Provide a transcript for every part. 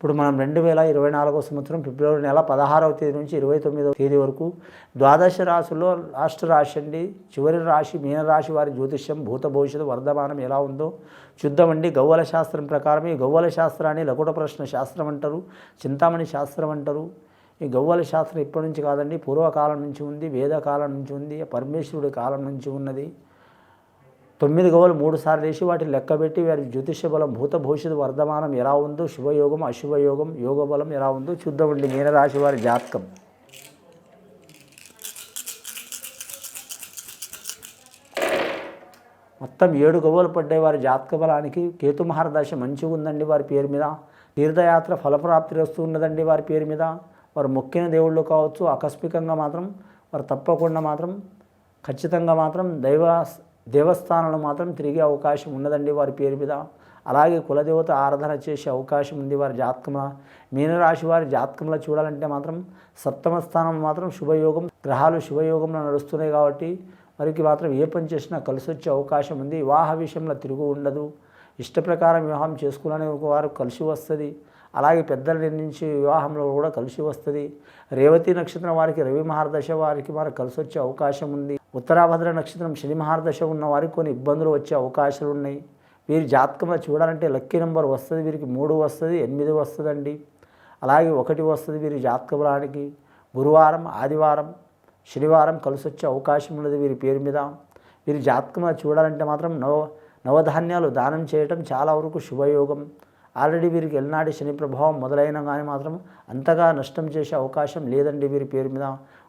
ఇప్పుడు మనం రెండు వేల ఇరవై నాలుగో సంవత్సరం ఫిబ్రవరి నెల పదహారవ తేదీ నుంచి ఇరవై తొమ్మిదవ తేదీ వరకు ద్వాదశ రాశుల్లో లాస్ట్ రాశి అండి. చివరి రాశి మీనరాశి వారి జ్యోతిష్యం భూత భవిష్యత్తు వర్ధమానం ఎలా ఉందో చూద్దామండి గవ్వల శాస్త్రం ప్రకారం ఈ గవ్వల శాస్త్రాన్ని లకుట ప్రశ్న శాస్త్రం అంటారు చింతామణి శాస్త్రం అంటారు. ఈ గవ్వల శాస్త్రం ఇప్పటి నుంచి కాదండి పూర్వకాలం నుంచి ఉంది వేదకాలం నుంచి ఉంది పరమేశ్వరుడి కాలం నుంచి ఉన్నది. తొమ్మిది గోవలు మూడు సార్లు వేసి వాటిని లెక్కబెట్టి వారి జ్యోతిష బలం భూత భవిష్యత్ వర్ధమానం ఎలా ఉందో శుభయోగం అశుభయోగం యోగ బలం ఎలా ఉందో చూద్దామండి మీనరాశి వారి జాతకం. మొత్తం ఏడు గవ్వలు పడ్డే వారి జాతక బలానికి కేతుమహారదశ మంచిగా ఉందండి వారి పేరు మీద. తీర్థయాత్ర ఫలప్రాప్తి వస్తూ ఉన్నదండి వారి పేరు మీద. వారు మొక్కిన దేవుళ్ళు కావచ్చు ఆకస్మికంగా మాత్రం వారు తప్పకుండా మాత్రం ఖచ్చితంగా మాత్రం దైవ దేవస్థానాలు మాత్రం తిరిగే అవకాశం ఉన్నదండి వారి పేరు మీద. అలాగే కులదేవత ఆరాధన చేసే అవకాశం ఉంది వారి జాతకంలో. మీనరాశి వారి జాతకంలో చూడాలంటే మాత్రం సప్తమ స్థానం మాత్రం శుభయోగం గ్రహాలు శుభయోగంలో నడుస్తున్నాయి కాబట్టి వారికి మాత్రం ఏ పని చేసినా కలిసి వచ్చే అవకాశం ఉంది. వివాహ విషయంలో తిరుగు ఉండదు. ఇష్ట ప్రకారం వివాహం చేసుకోవాలని వారు కలిసి వస్తుంది. అలాగే పెద్దల నిర్ణయించి వివాహంలో కూడా కలిసి వస్తుంది. రేవతి నక్షత్రం వారికి రవి మహారదశ వారికి మనకు కలిసి వచ్చే అవకాశం ఉంది. ఉత్తరాభద్ర నక్షత్రం శని మహారదశ ఉన్న వారికి కొన్ని ఇబ్బందులు వచ్చే అవకాశాలు ఉన్నాయి. వీరి జాతకంలో చూడాలంటే లక్కీ నెంబర్ వస్తుంది వీరికి మూడు వస్తుంది ఎనిమిది వస్తుందండి. అలాగే ఒకటి వస్తుంది వీరి జాతకుబలానికి గురువారం ఆదివారం శనివారం కలిసి వచ్చే అవకాశం ఉన్నది వీరి పేరు మీద. వీరి జాతకంలో చూడాలంటే మాత్రం నవ నవధాన్యాలు దానం చేయటం చాలా వరకు శుభయోగం. ఆల్రెడీ వీరికి ఎల్నాటి శని ప్రభావం మొదలైన కానీ మాత్రం అంతగా నష్టం చేసే అవకాశం లేదండి వీరి పేరు మీద.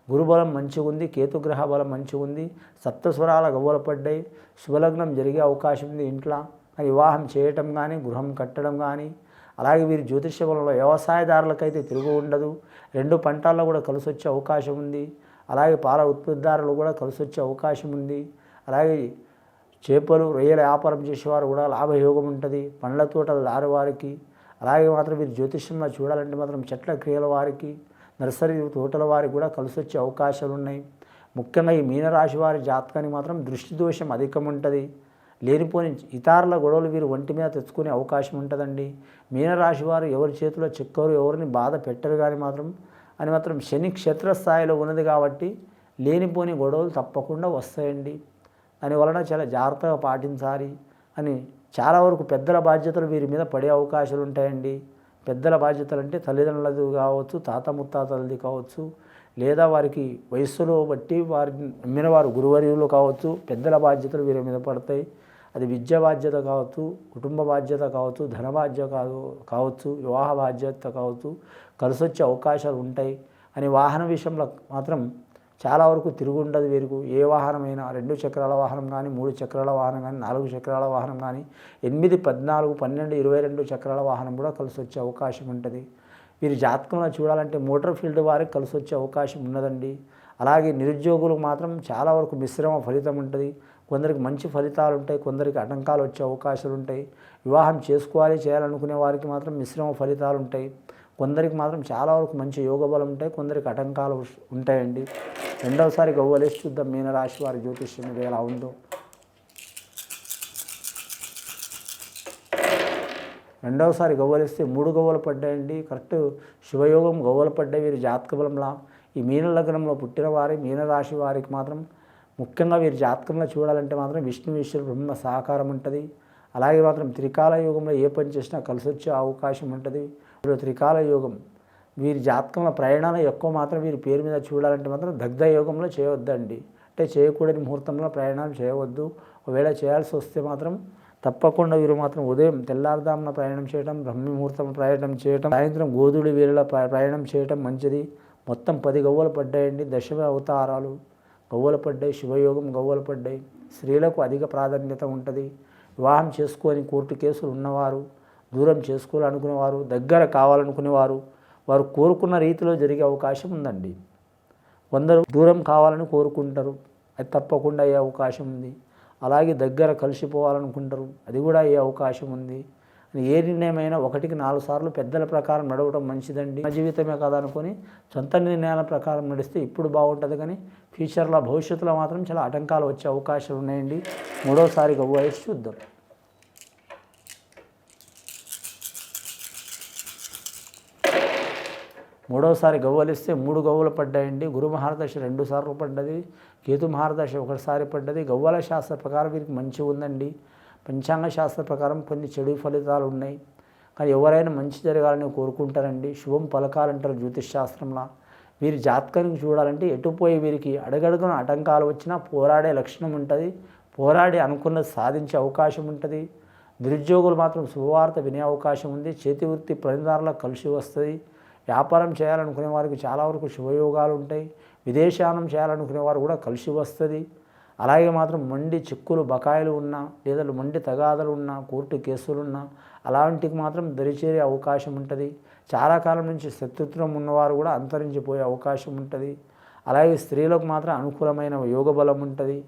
గురుబలం మంచిగా ఉంది కేతుగ్రహ బలం మంచిగా ఉంది సప్తస్వరాల గవ్వలపడ్డాయి శుభలగ్నం జరిగే అవకాశం ఉంది ఇంట్లో. వివాహం చేయటం కానీ గృహం కట్టడం కానీ అలాగే వీరి జ్యోతిష్య బలంలో వ్యవసాయదారులకైతే తిరుగు ఉండదు. రెండు పంటల్లో కూడా కలిసి వచ్చే అవకాశం ఉంది. అలాగే పాల ఉత్పత్తిదారులు కూడా కలిసి వచ్చే అవకాశం ఉంది. అలాగే చేపలు రొయ్యల వ్యాపారం చేసేవారు కూడా లాభయోగం ఉంటుంది. పండ్ల తోటల దారి వారికి. అలాగే మాత్రం వీరి జ్యోతిష్యంలో చూడాలంటే మాత్రం చెట్ల క్రియల వారికి. నర్సరీ తోటల వారి కూడా కలిసి వచ్చే అవకాశాలు ఉన్నాయి ముఖ్యంగా ఈ మీనరాశి వారి జాతకానికి మాత్రం దృష్టి దోషం అధికం ఉంటుంది లేనిపోని ఇతరుల గొడవలు వీరు ఒంటి మీద తెచ్చుకునే అవకాశం ఉంటుందండి. మీనరాశి వారు ఎవరి చేతిలో చిక్కరు ఎవరిని బాధ పెట్టరు కానీ మాత్రం అని మాత్రం శని క్షేత్రస్థాయిలో ఉన్నది కాబట్టి లేనిపోని గొడవలు తప్పకుండా వస్తాయండి. దానివలన చాలా జాగ్రత్తగా పాటించాలి అని చాలా వరకు పెద్దల బాధ్యతలు వీరి మీద పడే అవకాశాలు ఉంటాయండి పెద్దల బాధ్యతలు అంటే తల్లిదండ్రులది కావచ్చు తాత ముత్తాతలది కావచ్చు లేదా వారికి వయస్సులో బట్టి వారి నమ్మిన వారు గురువర్యులు కావచ్చు పెద్దల బాధ్యతలు వీరి మీద పడతాయి. అది విద్య బాధ్యత కావచ్చు కుటుంబ బాధ్యత కావచ్చు ధన బాధ్యత కావచ్చు వివాహ బాధ్యత కావచ్చు కలిసి వచ్చే అవకాశాలు ఉంటాయి. అని వాహన విషయంలో మాత్రం చాలా వరకు తిరుగుండదు వీరికి. ఏ వాహనమైనా రెండు చక్రాల వాహనం కానీ మూడు చక్రాల వాహనం కానీ నాలుగు చక్రాల వాహనం కానీ ఎనిమిది పద్నాలుగు పన్నెండు ఇరవై రెండు చక్రాల వాహనం కూడా కలిసి వచ్చే అవకాశం ఉంటుంది. వీరి జాతకంలో చూడాలంటే మోటార్ ఫీల్డ్ వారికి కలిసి వచ్చే అవకాశం ఉన్నదండి. అలాగే నిరుద్యోగులకు మాత్రం చాలా వరకు మిశ్రమ ఫలితం ఉంటుంది. కొందరికి మంచి ఫలితాలు ఉంటాయి కొందరికి ఆటంకాలు వచ్చే అవకాశాలు ఉంటాయి. వివాహం చేసుకోవాలి చేయాలనుకునే వారికి మాత్రం మిశ్రమ ఫలితాలు ఉంటాయి. కొందరికి మాత్రం చాలా వరకు మంచి యోగ బలం ఉంటాయి కొందరికి ఆటంకాలు ఉంటాయండి. రెండవసారి గవ్వలేసి చూద్దాం. మీనరాశి వారి జ్యోతిష్యం ఇది ఎలా ఉందో. రెండవసారి గవ్వలేస్తే మూడు గవ్వలు పడ్డాయండి. కరెక్ట్ శివయోగం గవ్వలు పడ్డాయి. వీరి జాతక బలంలా. ఈ మీన లగ్నంలో పుట్టిన వారి మీనరాశి వారికి మాత్రం ముఖ్యంగా వీరి జాతకంలో చూడాలంటే మాత్రం విష్ణు విశ్వ బ్రహ్మ సహకారం ఉంటుంది. అలాగే మాత్రం త్రికాల యోగంలో ఏ పని చేసినా కలిసి వచ్చే అవకాశం ఉంటుంది. ఇప్పుడు త్రికాల యోగం వీరి జాతకంలో ప్రయాణాలు ఎక్కువ మాత్రం వీరి పేరు మీద చూడాలంటే మాత్రం దగ్ధ యోగంలో చేయవద్దండి అంటే చేయకూడని ముహూర్తంలో ప్రయాణాలు చేయవద్దు. ఒకవేళ చేయాల్సి వస్తే మాత్రం తప్పకుండా వీరు మాత్రం ఉదయం తెల్లారుదామున ప్రయాణం చేయడం బ్రహ్మ ముహూర్తం ప్రయాణం చేయడం సాయంత్రం గోధుడి వీరిలో ప్రయాణం చేయడం మంచిది. మొత్తం పది గవ్వలు పడ్డాయండి దశమ అవతారాలు. గవ్వలు పడ్డాయి శివయోగం గవ్వలు పడ్డాయి. స్త్రీలకు అధిక ప్రాధాన్యత ఉంటుంది. వివాహం చేసుకొని కోర్టు కేసులు ఉన్నవారు దూరం చేసుకోవాలనుకునేవారు దగ్గర కావాలనుకునేవారు వారు కోరుకున్న రీతిలో జరిగే అవకాశం ఉందండి. కొందరు దూరం కావాలని కోరుకుంటారు అది తప్పకుండా అయ్యే అవకాశం ఉంది. అలాగే దగ్గర కలిసిపోవాలనుకుంటారు అది కూడా అయ్యే అవకాశం ఉంది. ఏ నిర్ణయమైనా ఒకటికి నాలుగు సార్లు పెద్దల ప్రకారం నడవడం మంచిదండి. మన జీవితమే కాదనుకొని సొంత నిర్ణయాల ప్రకారం నడిస్తే ఇప్పుడు బాగుంటుంది కానీ ఫ్యూచర్లో భవిష్యత్తులో మాత్రం చాలా ఆటంకాలు వచ్చే అవకాశాలు ఉన్నాయండి. మూడోసారి గవ్వు చూద్దాం. మూడోసారి గవ్వలిస్తే మూడు గవ్వలు పడ్డాయండి. గురు మహారదశ రెండు సార్లు పడ్డది. కేతు మహారదశ ఒకటిసారి పడ్డది. గవ్వల శాస్త్ర ప్రకారం వీరికి మంచి ఉందండి. పంచాంగ శాస్త్ర ప్రకారం కొన్ని చెడు ఫలితాలు ఉన్నాయి. కానీ ఎవరైనా మంచి జరగాలని కోరుకుంటారండి. శుభం పలకాలంటారు జ్యోతిష్ శాస్త్రంలో వీరి జాతకానికి చూడాలంటే ఎటుపోయి వీరికి అడగడుగున ఆటంకాలు వచ్చినా పోరాడే లక్షణం ఉంటుంది. పోరాడి అనుకున్నది సాధించే అవకాశం ఉంటుంది. నిరుద్యోగులు మాత్రం శుభవార్త వినే అవకాశం ఉంది. చేతి వృత్తి కలిసి వస్తుంది. వ్యాపారం చేయాలనుకునే వారికి చాలా వరకు శుభయోగాలు ఉంటాయి. విదేశానం చేయాలనుకునే వారు కూడా కలిసి వస్తుంది. అలాగే మాత్రం మండి చిక్కులు బకాయిలు ఉన్నా లేదా మండి తగాదలు ఉన్నా కోర్టు కేసులున్నా అలాంటికి మాత్రం దరిచేరే అవకాశం ఉంటుంది. చాలా కాలం నుంచి శత్రుత్వం ఉన్నవారు కూడా అంతరించిపోయే అవకాశం ఉంటుంది. అలాగే స్త్రీలకు మాత్రం అనుకూలమైన యోగ బలం ఉంటుంది.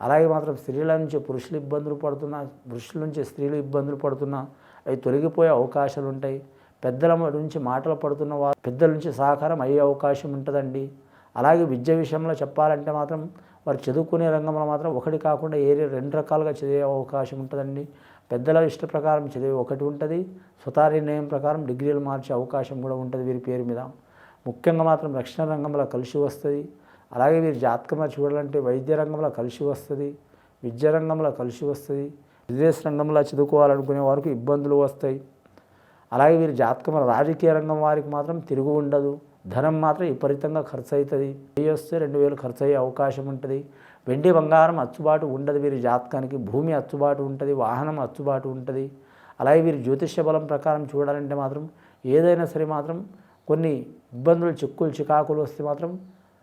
అలాగే మాత్రం స్త్రీల నుంచి పురుషులు ఇబ్బందులు పడుతున్నా పురుషుల నుంచి స్త్రీలు ఇబ్బందులు పడుతున్నా అవి తొలగిపోయే అవకాశాలు ఉంటాయి. పెద్దల నుంచి మాటలు పడుతున్న వారు పెద్దల నుంచి సహకారం అయ్యే అవకాశం ఉంటుందండి. అలాగే విద్య విషయంలో చెప్పాలంటే మాత్రం వారు చదువుకునే రంగంలో మాత్రం ఒకటి కాకుండా ఏరే రెండు రకాలుగా చదివే అవకాశం ఉంటుందండి. పెద్దల ఇష్ట ప్రకారం చదివే ఒకటి ఉంటుంది. స్వతా నిర్ణయం ప్రకారం డిగ్రీలు మార్చే అవకాశం కూడా ఉంటుంది వీరి పేరు మీద. ముఖ్యంగా మాత్రం రక్షణ రంగంలో కలిసి వస్తుంది. అలాగే వీరి జాతకంలో చూడాలంటే వైద్య రంగంలో కలిసి వస్తుంది. విద్య రంగంలో కలిసి వస్తుంది. బిజినెస్ రంగంలో చదువుకోవాలనుకునే వారికి ఇబ్బందులు వస్తాయి. అలాగే వీరి జాతకం రాజకీయ రంగం వారికి మాత్రం తిరుగు ఉండదు. ధనం మాత్రం విపరీతంగా ఖర్చు అవుతుంది వెయ్యి వస్తే రెండు వేలు ఖర్చు అయ్యే అవకాశం ఉంటుంది. వెండి బంగారం అచ్చుబాటు ఉండదు వీరి జాతకానికి. భూమి అచ్చుబాటు ఉంటుంది. వాహనం అచ్చుబాటు ఉంటుంది. అలాగే వీరి జ్యోతిష్య బలం ప్రకారం చూడాలంటే మాత్రం ఏదైనా సరే మాత్రం కొన్ని ఇబ్బందులు చిక్కులు చికాకులు వస్తే మాత్రం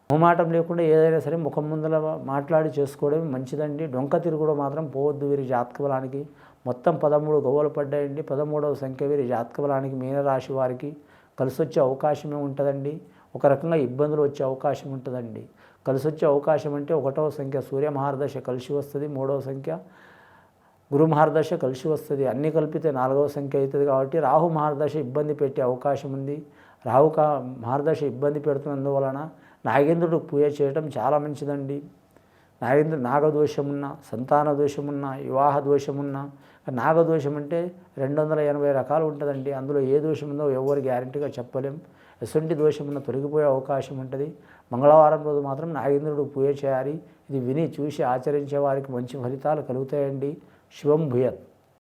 మొహమాటం లేకుండా ఏదైనా సరే ముఖం ముందల మాట్లాడి చేసుకోవడం మంచిదండి. డొంక తిరుగుడు మాత్రం పోవద్దు వీరి జాతక బలానికి. మొత్తం పదమూడు గొవ్వలు పడ్డాయండి. పదమూడవ సంఖ్య వీరి జాతక బలానికి మీనరాశి వారికి కలిసి వచ్చే అవకాశమే ఉంటుందండి. ఒక రకంగా ఇబ్బందులు వచ్చే అవకాశం ఉంటుందండి. కలిసి వచ్చే అవకాశం అంటే ఒకటవ సంఖ్య సూర్య మహారదశ కలిసి వస్తుంది. మూడవ సంఖ్య గురు మహారదశ కలిసి వస్తుంది. అన్నీ కలిపితే నాలుగవ సంఖ్య అవుతుంది కాబట్టి రాహు మహారదశ ఇబ్బంది పెట్టే అవకాశం ఉంది. రాహు కా మహారదశ ఇబ్బంది పెడుతున్నందువలన నాగేంద్రుడు పూజ చేయడం చాలా మంచిదండి. నాగేంద్రుడు నాగదోషమున్నా సంతాన దోషమున్నా వివాహ దోషమున్నా నాగదోషం అంటే రెండు వందల ఎనభై రకాలు ఉంటుందండి. అందులో ఏ దోషం ఉందో ఎవరు గ్యారంటీగా చెప్పలేం. ఎటువంటి దోషం ఉన్న తొలగిపోయే అవకాశం ఉంటుంది మంగళవారం రోజు మాత్రం నాగేంద్రుడు పూజ చేయాలి. ఇది విని చూసి ఆచరించే వారికి మంచి ఫలితాలు కలుగుతాయండి. శివం భూయత్.